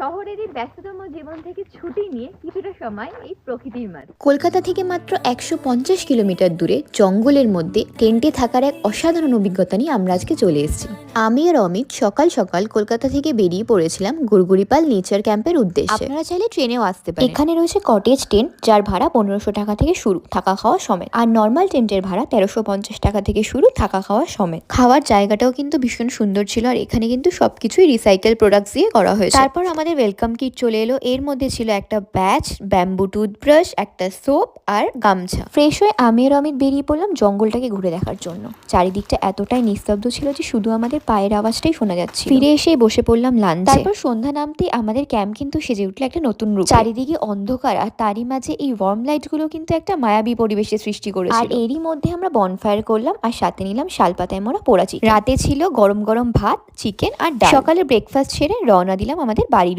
শহরের এই ব্যস্ততম জীবন থেকে ছুটি নিয়ে কিছুটা সময় এই প্রকৃতির মাঝে। কলকাতা থেকে মাত্র একশো পঞ্চাশ কিলোমিটার দূরে জঙ্গলের মধ্যে টেন্টে থাকার এক অসাধারণ অভিজ্ঞতা নিয়ে আমরা আজকে চলে এসেছি। আমি আর অমিত সকাল সকাল কলকাতা থেকে বেরিয়ে পড়েছিলাম গুরগুরিপাল নেচার ক্যাম্পের উদ্দেশ্যে। আপনারা চাইলে ট্রেনেও আসতে পারেন। এখানে রয়েছে কটেজ টেন্ট যার ভাড়া পনেরোশো টাকা থেকে শুরু থাকা খাওয়া সমেত। আর নর্মাল টেন্টের ভাড়া তেরোশো পঞ্চাশ টাকা থেকে শুরু থাকা খাওয়া সমেত। খাওয়ার জায়গাটাও কিন্তু ভীষণ সুন্দর ছিল আর এখানে কিন্তু সবকিছুই রিসাইকেল প্রোডাক্টস দিয়ে করা হয়েছে। তারপর আমাদের ওয়েলকাম কিট চলে এলো। এর মধ্যে ছিল একটা ব্যাচ ব্যাম্বু টুথব্রাশ একটা সোপ আর গামছা। ফ্রেশ হয়ে আমি আর অমিত বেরিয়ে পড়লাম জঙ্গলটাকে ঘুরে দেখার জন্য। চারিদিকটা এতটাই নিস্তব্ধ ছিল যে শুধু আমাদের পায়ের আওয়াজটাই শোনা যাচ্ছে ফিরে এসে বসে পড়লাম লাঞ্চ তারপর সন্ধ্যা নামতে আমাদের ক্যাম্প কিন্তু সেজে উঠল একটা নতুন রূপ। চারিদিকে অন্ধকার আর তারই মাঝে এই ওয়ার্ম লাইটগুলো কিন্তু একটা মায়াবী পরিবেশের সৃষ্টি করেছিল। আর এরই মধ্যে আমরা বনফায়ার করলাম আর সাথে নিলাম শালপাতায় মোড়া পোড়া চিকেন। রাতে ছিল গরম গরম ভাত চিকেন আর সকালে ব্রেকফাস্ট সেরে রওনা দিলাম আমাদের বাড়ির